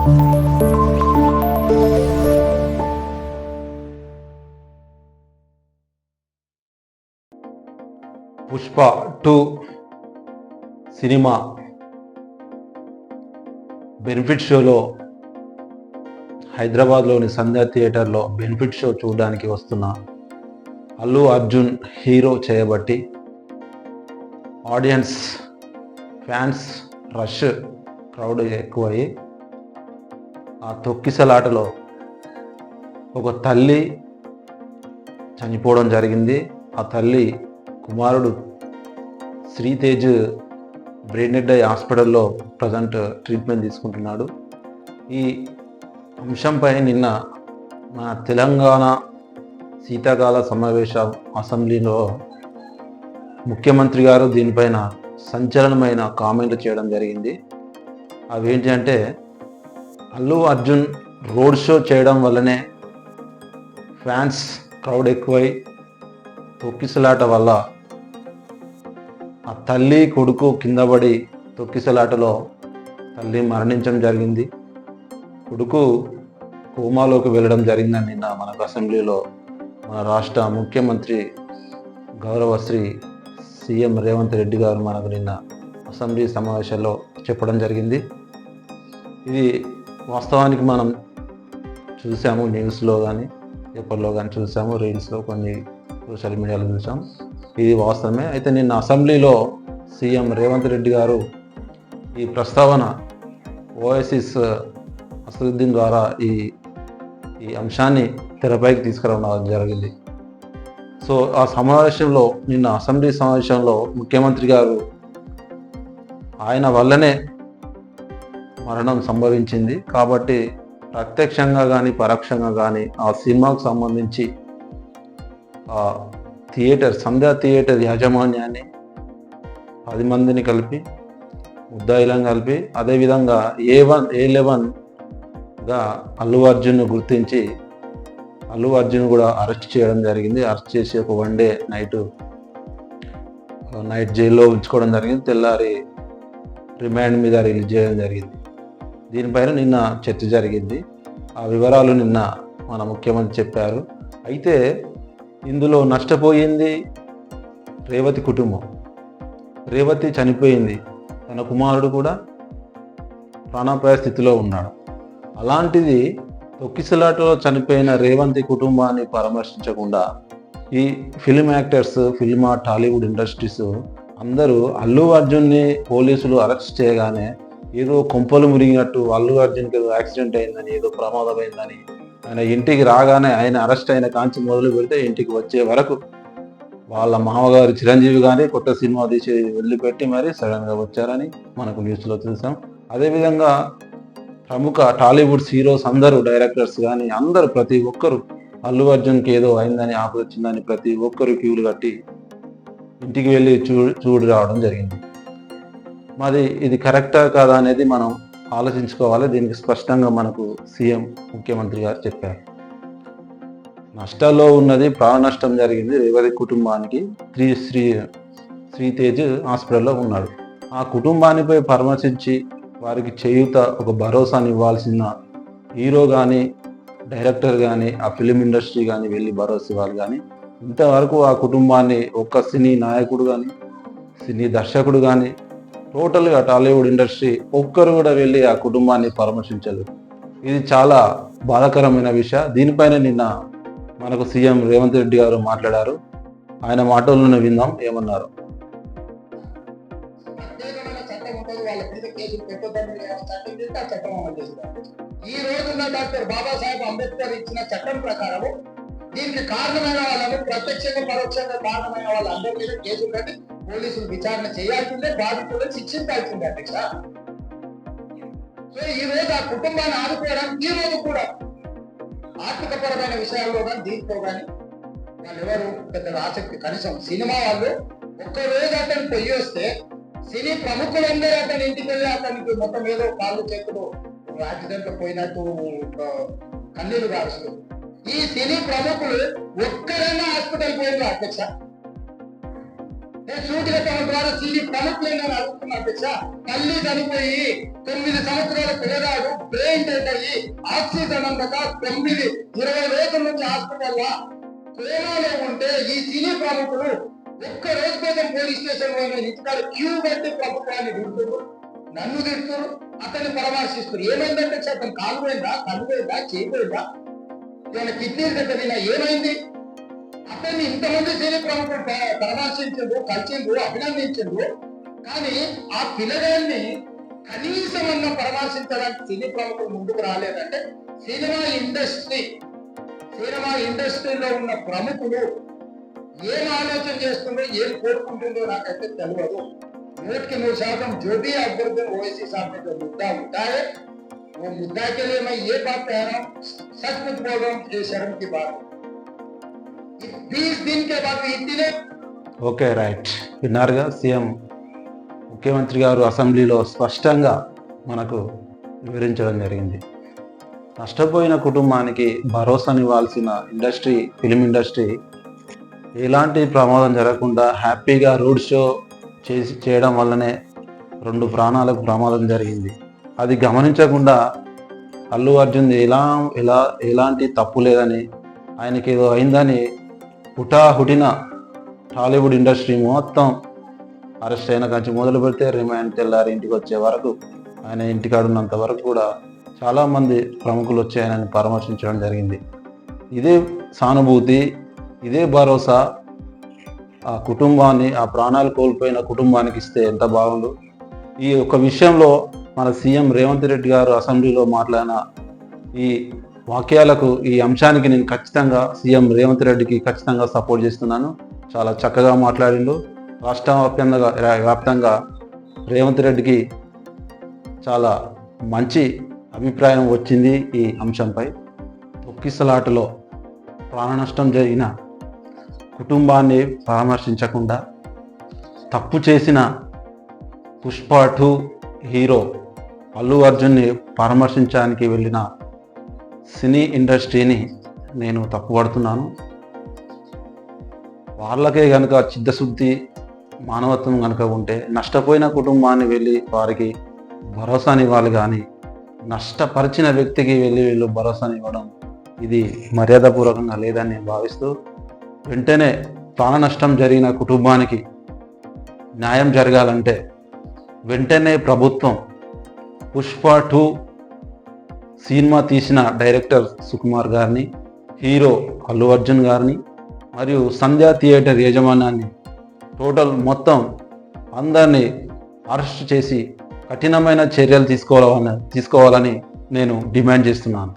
Pushpa two cinema benefit షోలో హైదరాబాద్లోని సంధ్యా థియేటర్లో బెనిఫిట్ షో చూడడానికి వస్తున్న అల్లు అర్జున్ హీరో చేయబట్టి ఆడియన్స్ ఫ్యాన్స్ రష్ క్రౌడ్ ఎక్కువయ్యి ఆ తొక్కిసలాటలో ఒక తల్లి చనిపోవడం జరిగింది. ఆ తల్లి కుమారుడు శ్రీతేజ్ బ్రెయిన్ డెడ్ ఐ హాస్పిటల్లో ప్రజెంట్ ట్రీట్మెంట్ తీసుకుంటున్నాడు. ఈ అంశంపై నిన్న మన తెలంగాణ శీతాకాల సమావేశ అసెంబ్లీలో ముఖ్యమంత్రి గారు దీనిపైన సంచలనమైన కామెంట్లు చేయడం జరిగింది. అవి ఏంటి అంటే అల్లు అర్జున్ రోడ్ షో చేయడం వల్లనే ఫ్యాన్స్ క్రౌడ్ ఎక్కువై తొక్కిసలాట వల్ల ఆ తల్లి కొడుకు కింద పడి తొక్కిసలాటలో తల్లి మరణించడం జరిగింది. కొడుకు కోమాలోకి వెళ్ళడం జరిగిందని నిన్న మనకు అసెంబ్లీలో మన రాష్ట్ర ముఖ్యమంత్రి గౌరవశ్రీ సీఎం రేవంత్ రెడ్డి గారు మనకు నిన్న అసెంబ్లీ సమావేశాల్లో చెప్పడం జరిగింది. ఇది వాస్తవానికి మనం చూసాము న్యూస్లో కానీ పేపర్లో కానీ చూసాము రీల్స్లో కొన్ని సోషల్ మీడియాలో చూసాం. ఇది వాస్తవమే. అయితే నిన్న అసెంబ్లీలో సీఎం రేవంత్ రెడ్డి గారు ఈ ప్రస్తావన ఓఎస్ఎస్ అసదుద్దీన్ ద్వారా ఈ ఈ అంశాన్ని తెరపైకి తీసుకురావడం జరిగింది. సో ఆ సమావేశంలో నిన్న అసెంబ్లీ సమావేశంలో ముఖ్యమంత్రి గారు ఆయన వల్లనే మరణం సంభవించింది. కాబట్టి ప్రత్యక్షంగా కానీ పరోక్షంగా కానీ ఆ సినిమాకు సంబంధించి ఆ థియేటర్ సంధ్యా థియేటర్ యాజమాన్యాన్ని పది మందిని కలిపి ముద్దాయిలను కలిపి అదేవిధంగా ఏ వన్ ఏ లెవెన్గా అల్లు అర్జున్ను గుర్తించి అల్లు అర్జున్ కూడా అరెస్ట్ చేయడం జరిగింది. అరెస్ట్ చేసి ఒక వన్ డే నైట్ నైట్ జైల్లో ఉంచుకోవడం జరిగింది. తెల్లారి రిమాండ్ మీద రిలీజ్ చేయడం జరిగింది. దీనిపైన నిన్న చర్చ జరిగింది. ఆ వివరాలు నిన్న మన ముఖ్యమంత్రి చెప్పారు. అయితే ఇందులో నష్టపోయింది రేవతి కుటుంబం. రేవతి చనిపోయింది. తన కుమారుడు కూడా ప్రాణాపాయ స్థితిలో ఉన్నాడు. అలాంటిది తొక్కిసలాటలో చనిపోయిన రేవంతి కుటుంబాన్ని పరామర్శించకుండా ఈ film actors film Tollywood industries అందరూ అల్లు అర్జున్ని పోలీసులు అరెస్ట్ చేయగానే ఏదో కొంపలు మురిగినట్టు అల్లు అర్జున్కి ఏదో యాక్సిడెంట్ అయిందని ఏదో ప్రమాదం అయిందని ఆయన ఇంటికి రాగానే ఆయన అరెస్ట్ అయిన కాంచి మొదలు పెడితే ఇంటికి వచ్చే వరకు వాళ్ళ మామగారు చిరంజీవి కానీ కొత్త సినిమా తీసి వెళ్ళిపెట్టి మరీ సడన్గా వచ్చారని మనకు న్యూస్లో చూసాం అదేవిధంగా ప్రముఖ టాలీవుడ్ హీరోస్ అందరూ డైరెక్టర్స్ కానీ అందరూ ప్రతి ఒక్కరు అల్లు అర్జున్కి ఏదో అయిందని ఆపద వచ్చిందని ప్రతి ఒక్కరు క్యూలు కట్టి ఇంటికి వెళ్ళి చూ చూడు రావడం జరిగింది. మరి ఇది కరెక్టా కాదా అనేది మనం ఆలోచించుకోవాలి. దీనికి స్పష్టంగా మనకు సీఎం ముఖ్యమంత్రి గారు చెప్పారు. నష్టాల్లో ఉన్నది ప్రాణ నష్టం జరిగింది రేవతి కుటుంబానికి శ్రీ శ్రీ శ్రీతేజ్ హాస్పిటల్లో ఉన్నాడు. ఆ కుటుంబానిపై పరామర్శించి వారికి చేయుత ఒక భరోసాని ఇవ్వాల్సిన హీరో కానీ డైరెక్టర్ కానీ ఆ ఫిలిం ఇండస్ట్రీ కానీ వెళ్ళి భరోసా ఇవ్వాలి కానీ ఇంతవరకు ఆ కుటుంబాన్ని ఒక్క సినీ నాయకుడు కానీ సినీ దర్శకుడు కానీ టోటల్గా టాలీవుడ్ ఇండస్ట్రీ ఒక్కరు కూడా వెళ్ళి ఆ కుటుంబాన్ని పరామర్శించలేదు. ఇది చాలా బాధాకరమైన విషయం. దీనిపైన నిన్న మనకు సీఎం రేవంత్ రెడ్డి గారు మాట్లాడారు. ఆయన మాటలను విందాం ఏమన్నారు? ఈ రోజున డాక్టర్ బాబాసాహెబ్ అంబేద్కర్ ఇచ్చిన చట్టం ప్రకారం దీనికి కారణమైన వాళ్ళని ప్రత్యక్షంగా పరోక్షంగా కారణమైన వాళ్ళందరి మీద కేసులు కట్టి పోలీసులు విచారణ చేయాల్సిందే బాధితులను శిక్షించాల్సిందే అధ్యక్ష. సో ఈ రోజు ఆ కుటుంబాన్ని ఆదుకోవడం ఈ రోజు కూడా ఆర్థికపరమైన విషయాల్లో కానీ దీంట్లో కానీ వాళ్ళు ఎవరు పెద్ద ఆసక్తి కనీసం సినిమా వాళ్ళు ఒక్కరోజు అతను పొయ్యి వస్తే సినీ ప్రముఖులందరూ అతని ఇంటికి వెళ్ళి అతనికి మొత్తం ఏదో కాళ్ళు చేతులు యాక్సిడెంట్ పోయినట్టు ఒక కన్నీరు కారుస్తారు ఈ సినీ ప్రముఖులు ఒక్కరైనా హాస్పిటల్ పోయిన అధ్యక్ష? నేను సూటిగా ద్వారా సినీ ప్రముఖులను అడుగుతున్నా అధ్యక్ష తల్లి చనిపోయి తొమ్మిది సంవత్సరాల పిల్లగాడు బ్రెయిన్ డెడ్ అయ్యి ఆక్సిజన్ అందక తొమ్మిది ఇరవై రోజుల నుంచి హాస్పిటల్లో కోమాలో ఉంటే ఈ సినీ ప్రముఖులు ఒక్క రోజు కోసం పోలీస్ స్టేషన్ పోయిన ఇంటికాడ క్యూ పెట్టి ప్రభుత్వాన్ని తిడుతున్నారు నన్ను తిడుతురు అతన్ని పరామర్శిస్తారు ఏమైందంటే అతను కాలు పోయిందా కన్ను పోయిందా చేయి ఏమైనా కిడ్నీ దగ్గర ఏమైంది? అతన్ని ఇంతమంది సినీ ప్రముఖులు ప- పరామర్శించరు కలిసిండ్రు అభినందించరు కానీ ఆ పిల్లగాన్ని కనీసం అన్న పరామర్శించడానికి సినీ ప్రముఖులు ముందుకు రాలేదంటే సినిమా ఇండస్ట్రీ సినిమా ఇండస్ట్రీలో ఉన్న ప్రముఖులు ఏం ఆలోచన చేస్తుందో ఏం కోరుకుంటుందో నాకైతే తెలియదు నూటికి నూరు శాతం जो भी अकबर ओवैसी साहब ने जो मुद्दा उठाए वो मुद्दा के लिए मैं ये बात कह रहा हूँ सच कुछ बोल रहा हूँ ये शर्म की बात है ఓకే రైట్ విన్నారుగా? సీఎం ముఖ్యమంత్రి గారు అసెంబ్లీలో స్పష్టంగా మనకు వివరించడం జరిగింది. నష్టపోయిన కుటుంబానికి భరోసానివ్వాల్సిన ఇండస్ట్రీ ఫిలిం ఇండస్ట్రీ ఎలాంటి ప్రమాదం జరగకుండా హ్యాపీగా రోడ్ షో చేసి చేయడం వల్లనే రెండు ప్రాణాలకు ప్రమాదం జరిగింది. అది గమనించకుండా అల్లు అర్జున్ ఎలా ఎలా ఎలాంటి తప్పు లేదని ఆయనకి ఏదో అయిందని హుటాహుటిన టాలీవుడ్ ఇండస్ట్రీ మొత్తం అరెస్ట్ అయిన కంచి మొదలు పెడితే రిమాండ్ తెల్లారి ఇంటికి వచ్చే వరకు ఆయన ఇంటికాడున్నంత వరకు కూడా చాలామంది ప్రముఖులు వచ్చి ఆయనని పరామర్శించడం జరిగింది. ఇదే సానుభూతి ఇదే భరోసా ఆ కుటుంబాన్ని ఆ ప్రాణాలు కోల్పోయిన కుటుంబానికి ఇస్తే ఎంత బాగుండు? ఈ ఒక విషయంలో మన సీఎం రేవంత్ రెడ్డి గారు అసెంబ్లీలో మాట్లాడిన ఈ వాక్యాలకు ఈ అంశానికి నేను ఖచ్చితంగా సీఎం రేవంత్ రెడ్డికి ఖచ్చితంగా సపోర్ట్ చేస్తున్నాను. చాలా చక్కగా మాట్లాడిండు. రాష్ట్ర వ్యాప్తంగా వ్యాప్తంగా రేవంత్ రెడ్డికి చాలా మంచి అభిప్రాయం వచ్చింది ఈ అంశంపై. తొక్కిసలాటలో ప్రాణ నష్టం జరిగిన కుటుంబాన్ని పరామర్శించకుండా తప్పు చేసిన పుష్ప టూ హీరో అల్లు అర్జున్ని పరామర్శించడానికి వెళ్ళిన సినీ ఇండస్ట్రీని నేను తప్పుపడుతున్నాను వాళ్ళకే కనుక చిత్తశుద్ధి మానవత్వం కనుక ఉంటే నష్టపోయిన కుటుంబాన్ని వెళ్ళి వారికి భరోసానివ్వాలి కానీ నష్టపరిచిన వ్యక్తికి వెళ్ళి వీళ్ళు భరోసానివ్వడం ఇది మర్యాదపూర్వకంగా లేదని నేను భావిస్తూ వెంటనే ప్రాణ నష్టం జరిగిన కుటుంబానికి న్యాయం జరగాలంటే వెంటనే ప్రభుత్వం పుష్ప టూ సినిమా తీసిన డైరెక్టర్ సుకుమార్ గారిని హీరో అల్లు అర్జున్ గారిని మరియు సంధ్యా థియేటర్ యజమానాన్ని టోటల్ మొత్తం అందరినీ అరెస్ట్ చేసి కఠినమైన చర్యలు తీసుకోవాలని తీసుకోవాలని నేను డిమాండ్ చేస్తున్నాను.